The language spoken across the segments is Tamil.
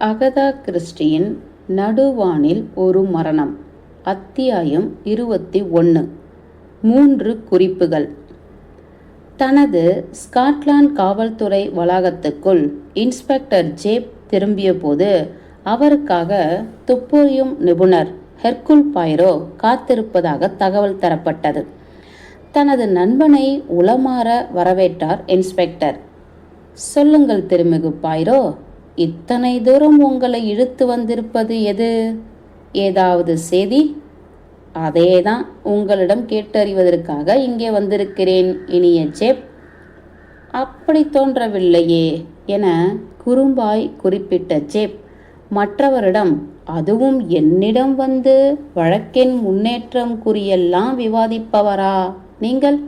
அகதா கிறிஸ்டியின் நடுவானில் ஒரு மரணம். அத்தியாயம் இருபத்தி ஒன்று மூன்று குறிப்புகள். தனது ஸ்காட்லாந்து காவல்துறை வளாகத்துக்குள் இன்ஸ்பெக்டர் ஜேப் திரும்பியபோது அவருக்காக துப்பறியும் நிபுணர் ஹெர்குல் பாய்ரோ காத்திருப்பதாக தகவல் தரப்பட்டது. தனது நண்பனை உளமாற வரவேற்றார் இன்ஸ்பெக்டர். சொல்லுங்கள் திருமிகு பாய்ரோ இத்தனை தூரம் உங்களை இழுத்து வந்திருப்பது எது? ஏதாவது செய்தி? அதேதான் உங்களிடம் கேட்டறிவதற்காக இங்கே வந்திருக்கிறேன் இனிய ஜேப் அப்படி தோன்றவில்லையே என குறும்பாய் குறிப்பிட்ட ஜேப் மற்றவரிடம் அதுவும் என்னிடம் வந்து வழக்கின் முன்னேற்றம் குறியெல்லாம் விவாதிப்பவரா நீங்கள்?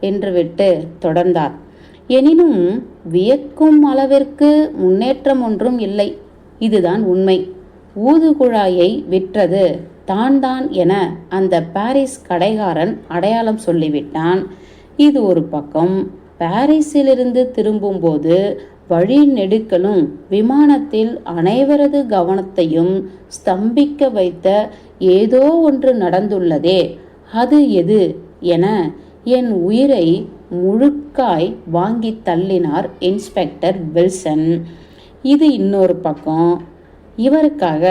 என்று விட்டு தொடர்ந்தார். எனினும் வியக்கும் அளவிற்கு முன்னேற்றம் ஒன்றும் இல்லை. இதுதான் உண்மை. ஊதுகுழாயை விற்றது தான் தான் என அந்த பாரிஸ் கடைகாரன் அடையாளம் சொல்லிவிட்டான். இது ஒரு பக்கம். பாரிஸிலிருந்து திரும்பும்போது வழி நெடுக்கலும் விமானத்தில் அனைவரது கவனத்தையும் ஸ்தம்பிக்க வைத்த ஏதோ ஒன்று நடந்துள்ளதே. அது எது என என் உயிரை முழுக்காய் வாங்கி தள்ளினார் இன்ஸ்பெக்டர் வில்சன். இது இன்னொரு பக்கம். இவருக்காக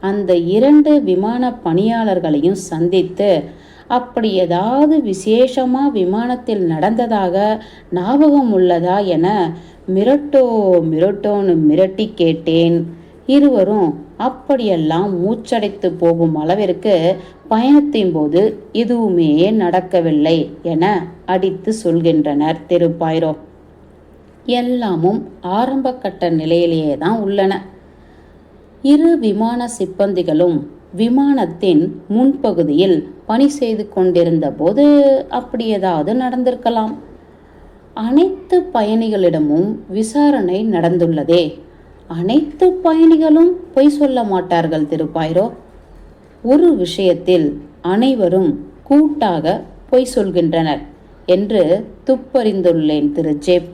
அந்த இரண்டு விமான பணியாளர்களையும் சந்தித்து அப்படி ஏதாவது விசேஷமாக விமானத்தில் நடந்ததாக ஞாபகம் உள்ளதா என மிரட்டோ மிரட்டோன்னு மிரட்டி கேட்டேன். இருவரும் அப்படியெல்லாம் மூச்சடைத்து போகும் அளவிற்கு பயணத்தின் போது எதுவுமே நடக்கவில்லை என அடித்து சொல்கின்றனர் திருப்பாயிரோ. எல்லாமும் ஆரம்ப கட்ட நிலையிலேயே தான் உள்ளன. இரு விமான சிப்பந்திகளும் விமானத்தின் முன்பகுதியில் பணி செய்து கொண்டிருந்த போது அப்படி ஏதாவது நடந்திருக்கலாம். அனைத்து பயணிகளிடமும் விசாரணை நடந்துள்ளதே. அனைத்து பயணிகளும் பொய் சொல்ல மாட்டார்கள் திருப்பாயிரோ? ஒரு விஷயத்தில் அனைவரும் கூட்டாக பொய் சொல்கின்றனர் என்று துப்பறிந்துள்ளேன் திரு ஜேப்.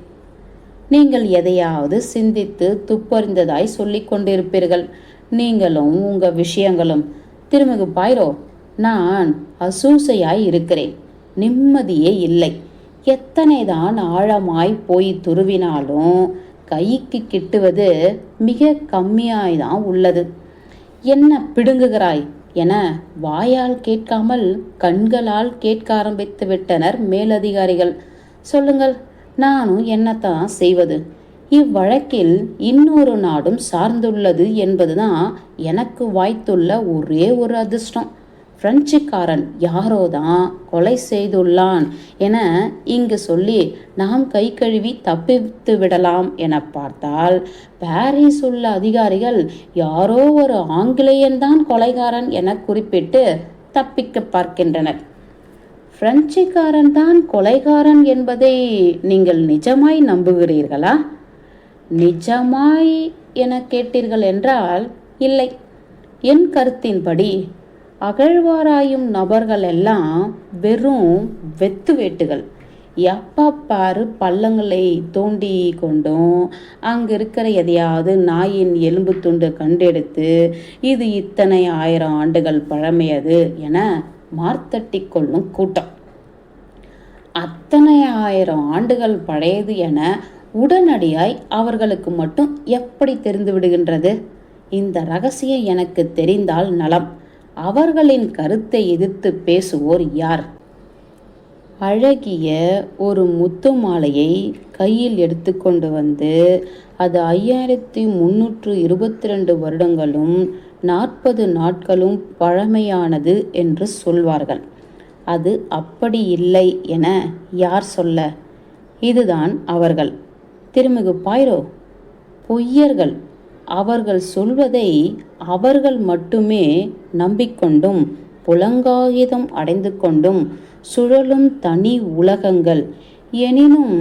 நீங்கள் எதையாவது சிந்தித்து துப்பறிந்ததாய் சொல்லிக் கொண்டிருப்பீர்கள். நீங்களும் உங்க விஷயங்களும். திருமிகு பாயிரோ நான் அசூசையாய் இருக்கிறேன். நிம்மதியே இல்லை. எத்தனைதான் ஆழமாய் போய் துருவினாலும் கைக்கு கிட்டுவது மிக கம்மியாய்தான் உள்ளது. என்ன பிடுங்குகிறாய்? என வாயால் கேட்காமல் கண்களால் கேட்க ஆரம்பித்து விட்டனர் மேலதிகாரிகள். சொல்லுங்கள் நானும் என்னத்தான் செய்வது? இவ்வழக்கில் இன்னொரு நாடும் சார்ந்துள்ளது என்பதுதான் எனக்கு வாய்த்துள்ள ஒரே ஒரு அதிர்ஷ்டம். பிரெஞ்சுக்காரன் யாரோ தான் கொலை செய்துள்ளான் என இங்கு சொல்லி நாம் கை கழுவி தப்பித்து விடலாம் என பார்த்தால் பாரிஸ் உள்ள அதிகாரிகள் யாரோ ஒரு ஆங்கிலேயன்தான் கொலைகாரன் என குறிப்பிட்டு தப்பிக்க பார்க்கின்றனர். பிரெஞ்சுக்காரன் தான் கொலைகாரன் என்பதை நீங்கள் நிஜமாய் நம்புகிறீர்களா? நிஜமாய் என கேட்டீர்கள் என்றால் இல்லை. என் கருத்தின்படி அகழ்வாராயும் நபர்கள் எல்லாம் வெறும் வெத்து வேட்டுகள். எப்போ பாரு பள்ளங்களை தோண்டி கொண்டும். அங்கே இருக்கிற எதையாவது நாயின் எலும்பு துண்டு கண்டெடுத்து இது இத்தனை ஆயிரம் ஆண்டுகள் பழமையது என மார்த்தட்டி கொள்ளும் கூட்டம். அத்தனை ஆயிரம் ஆண்டுகள் பழையது என உடனடியாய் அவர்களுக்கு மட்டும் எப்படி தெரிந்து விடுகின்றது? இந்த ரகசியம் எனக்கு தெரிந்தால் நலம். அவர்களின் கருத்தை எதிர்த்து பேசுவோர் யார்? அழகிய ஒரு முத்து மாலையை கையில் எடுத்துக்கொண்டு வந்து அது ஐயாயிரத்தி முன்னூற்று இருபத்தி ரெண்டு வருடங்களும் நாற்பது நாட்களும் பழமையானது என்று சொல்வார்கள். அது அப்படி இல்லை என யார் சொல்ல? இதுதான் அவர்கள். திருமிகு பாய்ரோ பொய்யர்கள். அவர்கள் சொல்வதை அவர்கள் மட்டுமே நம்பிக்கொண்டும் புலங்காகிதம் அடைந்து கொண்டும் சுழலும் தனி உலகங்கள். எனினும்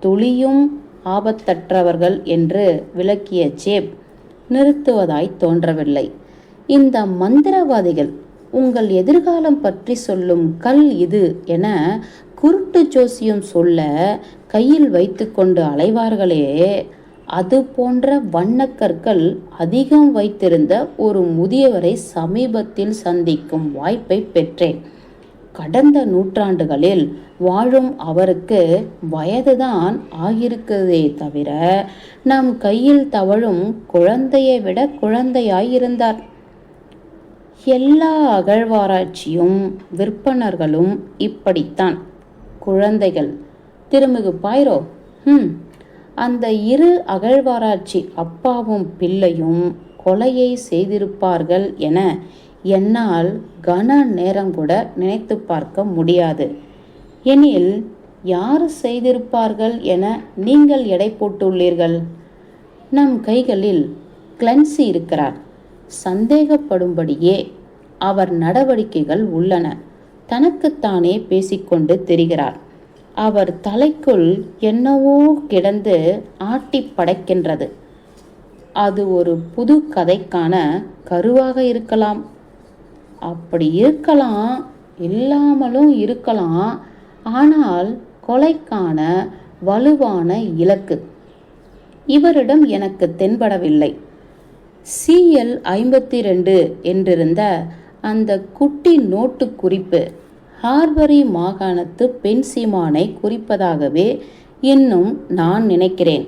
துளியும் ஆபத்தற்றவர்கள் என்று விளக்கிய ஜேப் நிறுத்துவதாய் தோன்றவில்லை. இந்த மந்திரவாதிகள் உங்கள் எதிர்காலம் பற்றி சொல்லும் கல் இது என குருட்டு ஜோசியம் சொல்ல கையில் வைத்துக்கொண்டு அலைவார்களே. அது போன்ற வண்ணக்கற்கள் அதிகம் வைத்திருந்த ஒரு முதியவரை சமீபத்தில் சந்திக்கும் வாய்ப்பை பெற்றேன். கடந்த நூற்றாண்டுகளில் வாழும் அவருக்கு வயதுதான் ஆகியிருக்கிறதே தவிர நம் கையில் தவழும் குழந்தையை விட குழந்தையாயிருந்தார். எல்லா அகழ்வாராய்ச்சியும் விற்பனர்களும் இப்படித்தான். குழந்தைகள் திருமிகு பாயிரோ ம் அந்த இரு அகழ்வாராய்ச்சி அப்பாவும் பிள்ளையும் கொலையை செய்திருப்பார்கள் என என்னால் கன நேரம் கூட நினைத்து பார்க்க முடியாது. எனில் யார் செய்திருப்பார்கள் என நீங்கள் எடை போட்டுள்ளீர்கள்? நம் கைகளில் கிளன்சி இருக்கிறார். சந்தேகப்படும்படியே அவர் நடவடிக்கைகள் உள்ளன. தனக்குத்தானே பேசிக்கொண்டு தெரிகிறார். அவர் தலைக்குள் என்னவோ கிடந்து ஆட்டி படைக்கின்றது. அது ஒரு புது கதைக்கான கருவாக இருக்கலாம். அப்படி இருக்கலாம் இல்லாமலும் இருக்கலாம். ஆனால் கொலைக்கான வலுவான இலக்கு. இவரிடம் எனக்கு தென்படவில்லை. சிஎல் ஐம்பத்தி ரெண்டு என்றிருந்த அந்த குட்டி நோட்டு குறிப்பு ஹார்பரி மாகாணத்து பெண் சீமானை குறிப்பதாகவே இன்னும் நான் நினைக்கிறேன்.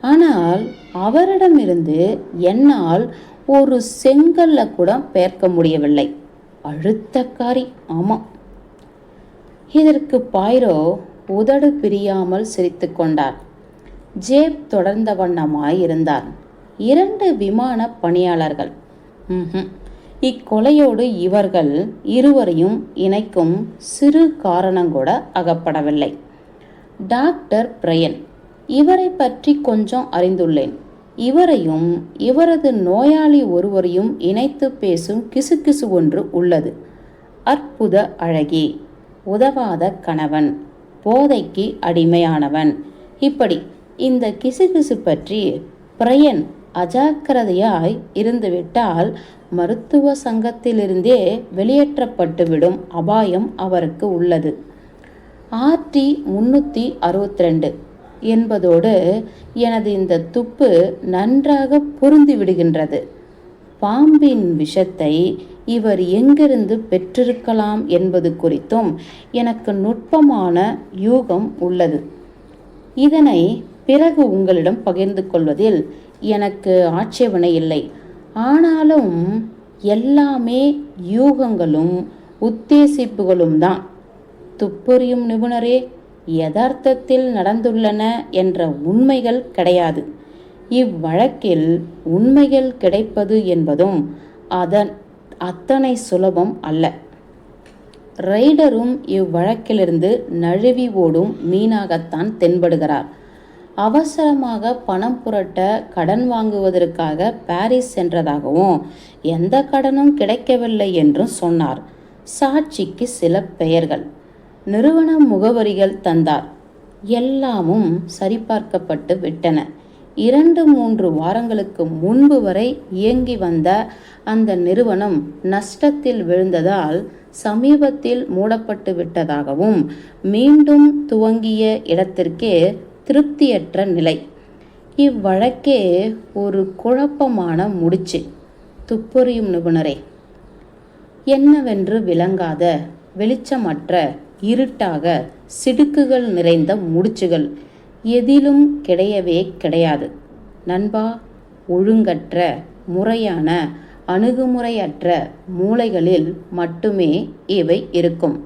ஆனால் அவரிடமிருந்து என்னால் ஒரு செங்கல்ல கூட பெயர்க்க முடியவில்லை. அழுத்தக்காரி ஆமாம் இதற்கு பாய்ரோ உதடு பிரியாமல் சிரித்து கொண்டார். ஜேப் தொடர்ந்த வண்ணமாய் இருந்தார். இரண்டு விமான பணியாளர்கள். ம்ஹும். இக்கொலையோடு இவர்கள் இருவரையும் இணைக்கும் சிறு காரணங்கூட அகப்படவில்லை. டாக்டர் பிரயன் இவரை பற்றி கொஞ்சம் அறிந்துள்ளேன். இவரையும் இவரது நோயாளி ஒருவரையும் இணைத்து பேசும் கிசுகிசு ஒன்று உள்ளது. அற்புத அழகி உதவாத கணவன் போதைக்கு அடிமையானவன். இப்படி இந்த கிசுகிசு பற்றி பிரயன் அஜாக்கிரதையாய் இருந்துவிட்டால் மருத்துவ சங்கத்திலிருந்தே வெளியேற்றப்பட்டுவிடும் அபாயம் அவருக்கு உள்ளது. ஆர்டி முன்னூற்றி அறுபத்தி ரெண்டு என்பதோடு எனது இந்த துப்பு நன்றாக பொருந்தி விடுகின்றது பாம்பின் விஷத்தை இவர் எங்கிருந்து பெற்றிருக்கலாம் என்பது குறித்தும் எனக்கு நுட்பமான யூகம் உள்ளது. இதனை பிறகு உங்களிடம் பகிர்ந்து கொள்வதில் எனக்கு ஆட்சேபனை இல்லை. ஆனாலும் எல்லாமே யூகங்களும் உத்தேசிப்புகளும் தான். துப்பறியும் நிபுணரே யதார்த்தத்தில் நடந்துள்ளன என்ற உண்மைகள் கிடையாது. இவ்வழக்கில் உண்மைகள் கிடைப்பது என்பதும் அதன் அத்தனை சுலபம் அல்ல. ரைடரும் இவ்வழக்கிலிருந்து நழுவி ஓடும் மீனாகத்தான் தென்படுகிறார். அவசரமாக பணம் புரட்ட கடன் வாங்குவதற்காக பாரிஸ் சென்றதாகவும் எந்த கடனும் கிடைக்கவில்லை என்றும் சொன்னார். சாட்சிக்கு சில பெயர்கள். நிறுவன முகவரிகள் தந்தார். எல்லாமும் சரிபார்க்கப்பட்டு விட்டன. இரண்டு மூன்று வாரங்களுக்கு முன்பு வரை இயங்கி வந்த அந்த நிறுவனம் நஷ்டத்தில் விழுந்ததால் சமீபத்தில் மூடப்பட்டு விட்டதாகவும் மீண்டும் துவங்கிய இடத்திற்கே திருப்தியற்ற நிலை. இவ்வழக்கே ஒரு குழப்பமான முடிச்சு. துப்பறியும் நிபுணரே என்னவென்று விளங்காத வெளிச்சமற்ற இருட்டாக சிடுக்குகள் நிறைந்த முடிச்சுகள் எதிலும் கிடையவே கிடையாது. நண்பா ஒழுங்கற்ற முறையான அணுகுமுறையற்ற மூளைகளில் மட்டுமே இவை இருக்கும்.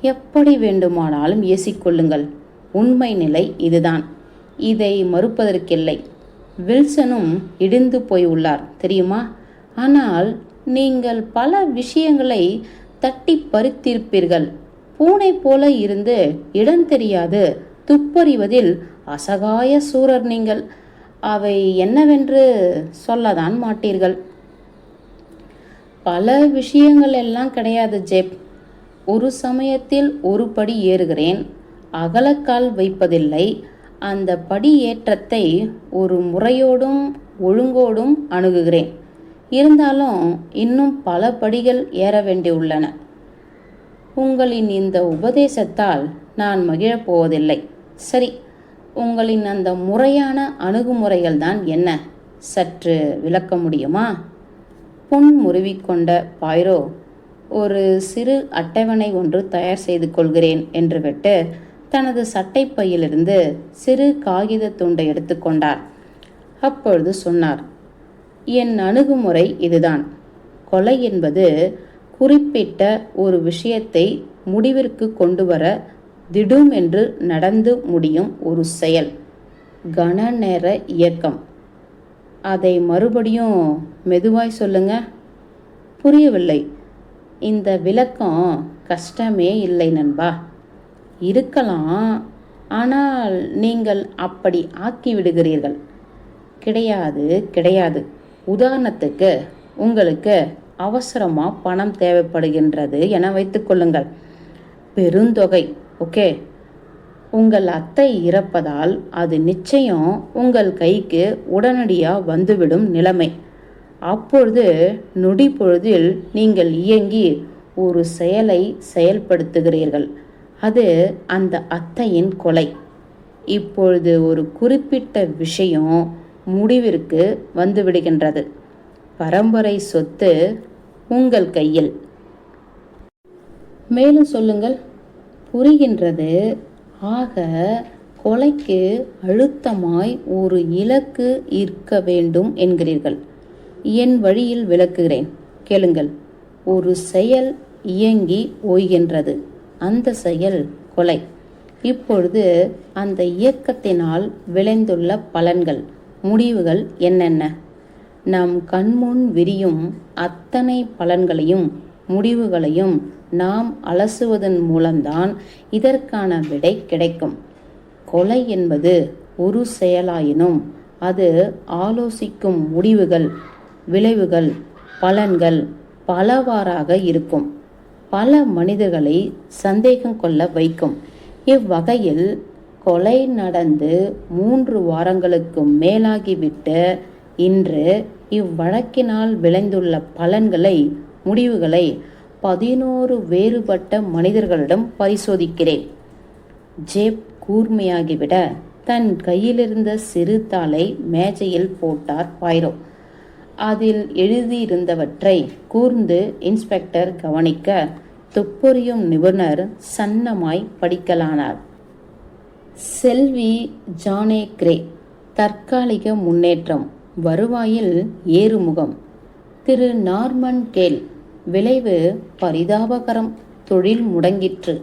எப்படி வேண்டுமானாலும் ஏசிக்கொள்ளுங்கள். உண்மை நிலை இதுதான். இதை மறுப்பதற்கில்லை. வில்சனும் இடிந்து போய் உள்ளார். தெரியுமா? ஆனால் நீங்கள் பல விஷயங்களை தட்டி பறித்திருப்பீர்கள். பூனை போல இருந்து இடம் தெரியாது. துப்பறிவதில் அசகாய சூரர் நீங்கள். அவை என்னவென்று சொல்லதான் மாட்டீர்கள். பல விஷயங்கள் எல்லாம் கிடையாது ஜெப். ஒரு சமயத்தில் ஒரு படி ஏறுகிறேன். அகலக்கால் வைப்பதில்லை. அந்த படியேற்றத்தை ஒரு முறையோடும் ஒழுங்கோடும் அணுகுகிறேன். இருந்தாலும் இன்னும் பல படிகள் ஏற வேண்டியுள்ளன உங்களின் இந்த உபதேசத்தால் நான் மகிழப் போவதில்லை. சரி உங்களின் அந்த முறையான அணுகுமுறைகள் தான் என்ன? சற்று விளக்க முடியுமா? புன் முருவிக்கொண்ட பாய்ரோ ஒரு சிறு அட்டவணை ஒன்று தயார் செய்து கொள்கிறேன் என்று விட்டு தனது சட்டைப்பையிலிருந்து சிறு காகித துண்டை எடுத்துக்கொண்டார் அப்பொழுது சொன்னார் என் அணுகுமுறை இதுதான். கொலை என்பது குறிப்பிட்ட ஒரு விஷயத்தை முடிவிற்கு கொண்டு வர திடும் என்று நடந்து முடியும் ஒரு செயல். கன நேர இயக்கம். அதை மறுபடியும் மெதுவாய் சொல்லுங்க. புரியவில்லை. இந்த விளக்கம் கஷ்டமே இல்லை நண்பா. இருக்கலாம் ஆனால் நீங்கள் அப்படி ஆக்கி விடுகிறீர்கள் கிடையாது கிடையாது. உதாரணத்துக்கு உங்களுக்கு அவசரமாக பணம் தேவைப்படுகின்றது என வைத்துக்கொள்ளுங்கள் பெருந்தொகை ஓகே? உங்கள் அத்தை இறப்பதால் அது நிச்சயம் உங்கள் கைக்கு உடனடியாக வந்துவிடும் நிலைமை. அப்பொழுது நொடி பொழுதில் நீங்கள் இயங்கி ஒரு செயலை செயல்படுத்துகிறீர்கள். அது அந்த அத்தையின் கொலை. இப்பொழுது ஒரு குறிப்பிட்ட விஷயம் முடிவிற்கு வந்துவிடுகின்றது. பரம்பரை சொத்து உங்கள் கையில். மேலும் சொல்லுங்கள். புரிகின்றது. ஆக கொலைக்கு அழுத்தமாய் ஒரு இலக்கு இருக்க வேண்டும் என்கிறீர்கள். என் வழியில் விளக்குகிறேன். கேளுங்கள். ஒரு செயல் இயங்கி ஓய்கின்றது. அந்த செயல் கொலை. இப்பொழுது அந்த இயக்கத்தினால் விளைந்துள்ள பலன்கள் முடிவுகள் என்னென்ன? நம் கண்முன் விரியும் அத்தனை பலன்களையும் முடிவுகளையும் நாம் அலசுவதன் மூலம்தான் இதற்கான விடை கிடைக்கும். கொலை என்பது ஒரு செயலாயினும் அது ஆலோசிக்கும் முடிவுகள் விளைவுகள் பலன்கள் பலவாறாக இருக்கும். பல மனிதர்களை சந்தேகம் கொள்ள வைக்கும். இவ்வகையில் கொலை நடந்து மூன்று வாரங்களுக்கு மேலாகிவிட்டு இன்று இவ்வழக்கினால் விளைந்துள்ள பலன்களை முடிவுகளை பதினோரு வேறுபட்ட மனிதர்களிடம் பரிசோதிக்கிறேன். ஜேப் கூர்மையாகிவிட தன் கையிலிருந்த சிறு தாளை மேஜையில் போட்டார் பைரோ அதில் எழுதியிருந்தவற்றை கூர்ந்து இன்ஸ்பெக்டர் கவனிக்க துப்பொறியும் நிபுணர் சன்னமாய் படிக்கலானார். செல்வி ஜானே கிரே தற்காலிக முன்னேற்றம் வருவாயில் ஏறுமுகம். திரு நார்மன் கேல் விளைவு பரிதாபகரம் தொழில் முடங்கிற்று.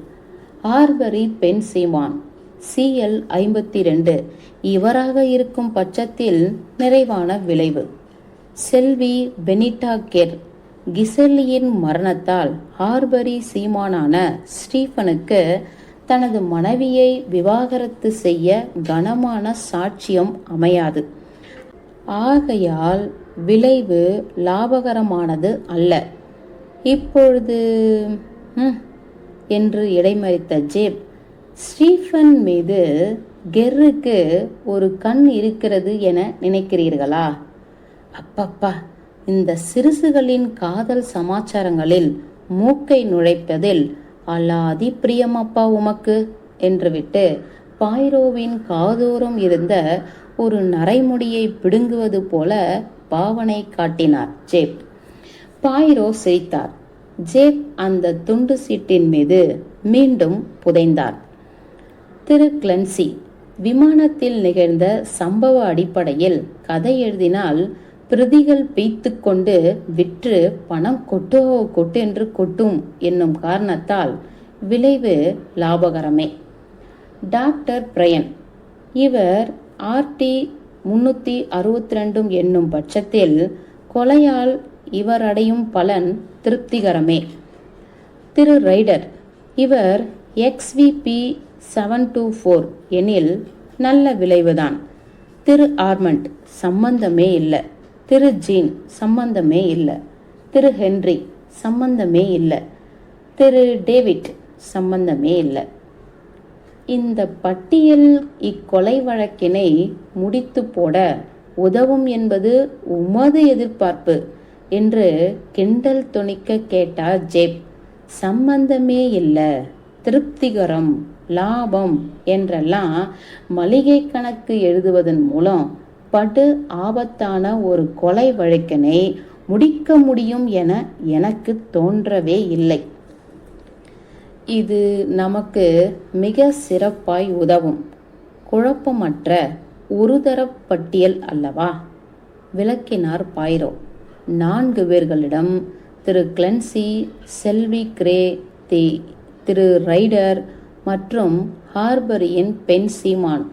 ஆர்பரி பென் சீமான் சிஎல் ஐம்பத்தி ரெண்டு இவராக இருக்கும் பட்சத்தில் நிறைவான விளைவு. செல்வி பெனிட்டா கெர் கிசெல்லியின் மரணத்தால் ஹார்பரி சீமானான ஸ்டீஃபனுக்கு தனது மனைவியை விவாகரத்து செய்ய கனமான சாட்சியம் அமையாது. ஆகையால் விளைவு லாபகரமானது அல்ல. இப்பொழுது என்று இடைமறித்த ஜேப் ஸ்டீஃபன் மீது கெர்ருக்கு ஒரு கண் இருக்கிறது என நினைக்கிறீர்களா? அப்பப்பா. இந்த சிறுசுகளின் காதல் சமாச்சாரங்களில் மூக்கை நுழைப்பதில் அல்லாதி பிரியமப்பா உமக்கு என்று விட்டு பாய்ரோவின் காதோரம் இருந்த ஒரு நரைமுடியை பிடுங்குவது போல பாவனை காட்டினார் ஜேப். பாய்ரோ சிரித்தார். ஜேப் அந்த துண்டு சீட்டின் மீது மீண்டும் புதைந்தார். திரு கிளன்சி விமானத்தில் நிகழ்ந்த சம்பவ அடிப்படையில் கதை எழுதினால் பிரதிகள் பெய்த்து கொண்டு விற்று பணம் கொட்டோ கொட்டு என்று கொட்டும் என்னும் காரணத்தால் விளைவு லாபகரமே. டாக்டர் பிரயன் இவர் ஆர்டி முன்னூற்றி அறுபத்தி ரெண்டும் என்னும் பட்சத்தில் கொலையால் இவர் அடையும் பலன் திருப்திகரமே. திரு ரைடர் இவர் எக்ஸ்விபி செவன் டூ ஃபோர் எனில் நல்ல விளைவுதான். திரு ஆர்மண்ட் சம்பந்தமே இல்லை. திரு ஜீன் சம்பந்தமே இல்லை. திரு ஹென்றி சம்பந்தமே இல்லை. திரு டேவிட் சம்பந்தமே இல்லை. இந்த பட்டியல் இக்கொலை வழக்கினை முடித்து போட உதவும் என்பது உமது எதிர்பார்ப்பு என்று கிண்டல் துணிக்க கேட்டார் ஜேப். சம்பந்தமே இல்லை. திருப்திகரம் லாபம் என்றெல்லாம் மளிகை கணக்கு எழுதுவதன் மூலம் படு ஆபத்தான ஒரு கொலை வழக்கினை முடிக்க முடியும் என எனக்கு தோன்றவே இல்லை. இது நமக்கு மிக சிறப்பாய் உதவும். குழப்பமற்ற ஒருதரப் பட்டியல் அல்லவா? விளக்கினார் பாய்ரோ. நான்கு பேர்களிடம் திரு கிளன்சி செல்வி கிரே தி திரு ரைடர் மற்றும் ஹார்பரியின் பெண் சீமான்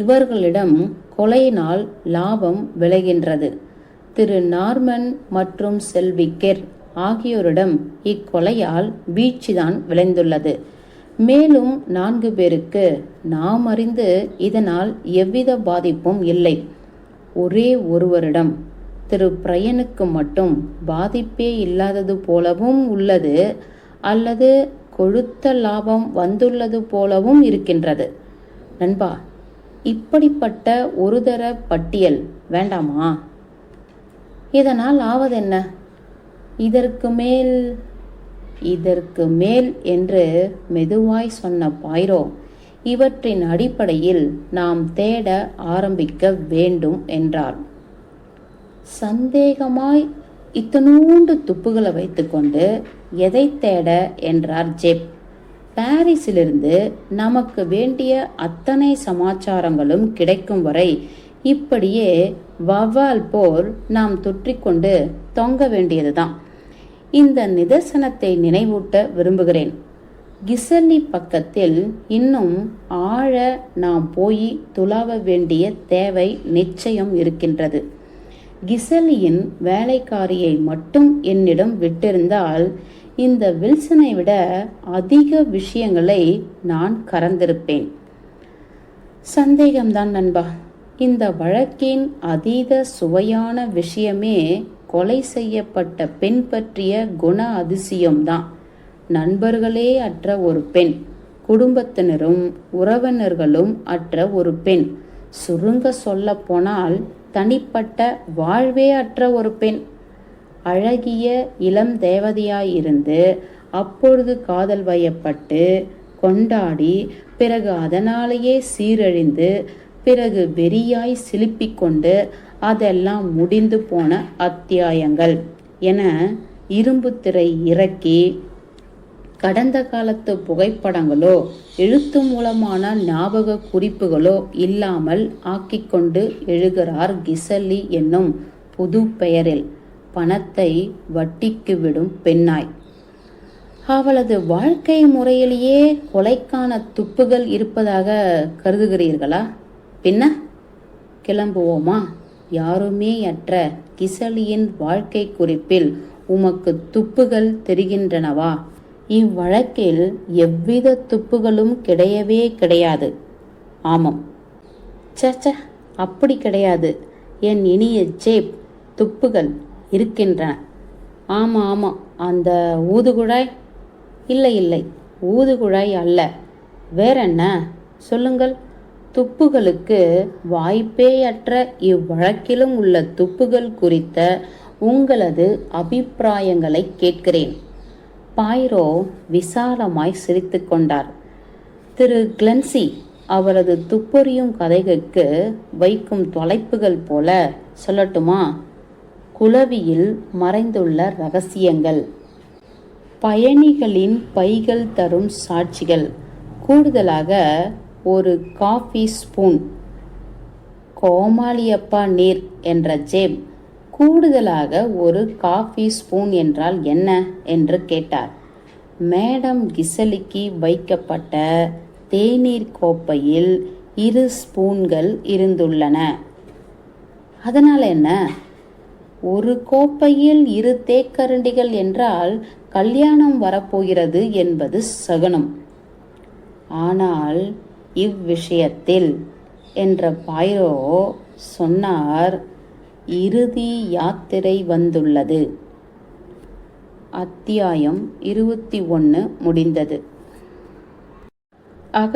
இவர்களிடம் கொலையினால் லாபம் விளைகின்றது. திரு நார்மன் மற்றும் செல்விக்கெர் ஆகியோரிடம் இக்கொலையால் வீழ்ச்சிதான் விளைந்துள்ளது. மேலும் நான்கு பேருக்கு நாம் அறிந்து இதனால் எவ்வித பாதிப்பும் இல்லை. ஒரே ஒருவரிடம் திரு பிரயனுக்கு மட்டும் பாதிப்பே இல்லாதது போலவும் உள்ளது அல்லது கொழுத்த லாபம் வந்துள்ளது போலவும் இருக்கின்றது. நண்பா இப்படிப்பட்ட ஒரு தர பட்டியல் வேண்டாமா? இதனால் ஆவதென்ன? இதற்கு மேல் இதற்கு மேல் என்று மெதுவாய் சொன்ன பாய்ரோ இவற்றின் அடிப்படையில் நாம் தேட ஆரம்பிக்க வேண்டும் என்றார். சந்தேகமாய் இத்தனூண்டு துப்புகளை வைத்துக்கொண்டு எதை தேட? என்றார் ஜெப். பாரிஸிலிருந்து நமக்கு வேண்டிய அத்தனை சமாச்சாரங்களும் கிடைக்கும் வரை இப்படியே வவ்வால் போல் நாம் தொற்றிக்கொண்டு தொங்க வேண்டியதுதான். இந்த நிதர்சனத்தை நினைவூட்ட விரும்புகிறேன். கிசல்லி பக்கத்தில் இன்னும் ஆழ நாம் போய் துளாவ வேண்டிய தேவை நிச்சயம் இருக்கின்றது. கிசலியின் வேலைக்காரியை மட்டும் என்னிடம் விட்டிருந்தால் இந்த வில்சனை விட அதிக விஷயங்களை நான் கறந்திருப்பேன். சந்தேகம்தான் நண்பா. இந்த வழக்கின் அதீத சுவையான விஷயமே கொலை செய்யப்பட்ட பெண் பற்றிய குண அதிசயம்தான். நண்பர்களே அற்ற ஒரு பெண் குடும்பத்தினரும் உறவினர்களும் அற்ற ஒரு பெண். சுருங்க சொல்ல போனால் தனிப்பட்ட வாழ்வே அற்ற ஒரு பெண். அழகிய இளம் தேவதையாயிருந்து அப்பொழுது காதல் வயப்பட்டு கொண்டாடி பிறகு அதனாலேயே சீரழிந்து பிறகு வெறியாய் சிலுப்பிக் கொண்டு அதெல்லாம் முடிந்து போன அத்தியாயங்கள் என இரும்பு திரை இறக்கி கடந்த காலத்து புகைப்படங்களோ எழுத்து மூலமான ஞாபக குறிப்புகளோ இல்லாமல் ஆக்கிக்கொண்டு எழுகிறார் கிசல்லி என்னும் புது பெயரில். பணத்தை வட்டிக்கு விடும் பெண்ணாய். அவளது வாழ்க்கை முறையிலேயே கொலைக்கான துப்புகள் இருப்பதாக கருதுகிறீர்களா? பின்ன கிளம்புவோமா? யாருமே அற்ற கிசலியின் வாழ்க்கை குறிப்பில் உமக்கு துப்புகள் தெரிகின்றனவா? இவ்வழக்கில் எவ்வித துப்புகளும் கிடையவே கிடையாது. ஆமாம். சச்ச அப்படி கிடையாது. என் இனிய ஜேப் துப்புகள் இருக்கின்றன. ஆமாம் ஆமாம் அந்த ஊதுகுழாய் இல்லை இல்லை. ஊதுகுழாய் அல்ல. வேற என்ன சொல்லுங்கள். துப்புகளுக்கு வாய்ப்பேயற்ற இவ்வழக்கிலும் உள்ள துப்புகள் குறித்த உங்களது அபிப்பிராயங்களை கேட்கிறேன். பாய்ரோ விசாலமாய் சிரித்து கொண்டார். திரு கிளன்சி அவரது துப்பொறியும் கதைகளுக்கு வைக்கும் தொலைப்புகள் போல சொல்லட்டுமா? குளவியில் மறைந்துள்ள ரகசியங்கள். பயணிகளின் பைகள் தரும் சாட்சிகள். கூடுதலாக ஒரு காஃபி ஸ்பூன் கோமாளியப்பா நீர் என்ற ஜேம். கூடுதலாக ஒரு காஃபி ஸ்பூன் என்றால் என்ன என்று கேட்டார். மேடம் கிசலிக்கு வைக்கப்பட்ட தேநீர் கோப்பையில் இரு ஸ்பூன்கள் இருந்துள்ளன. அதனால் என்ன? ஒரு கோப்பையில் இரு தேக்கரண்டிகள் என்றால் கல்யாணம் வரப்போகிறது என்பது சகுனம். ஆனால் இவ்விஷயத்தில் என்ற பாயிரோ சொன்னார் இறுதி யாத்திரை வந்துள்ளது. அத்தியாயம் இருபத்தி ஒன்று முடிந்தது. அக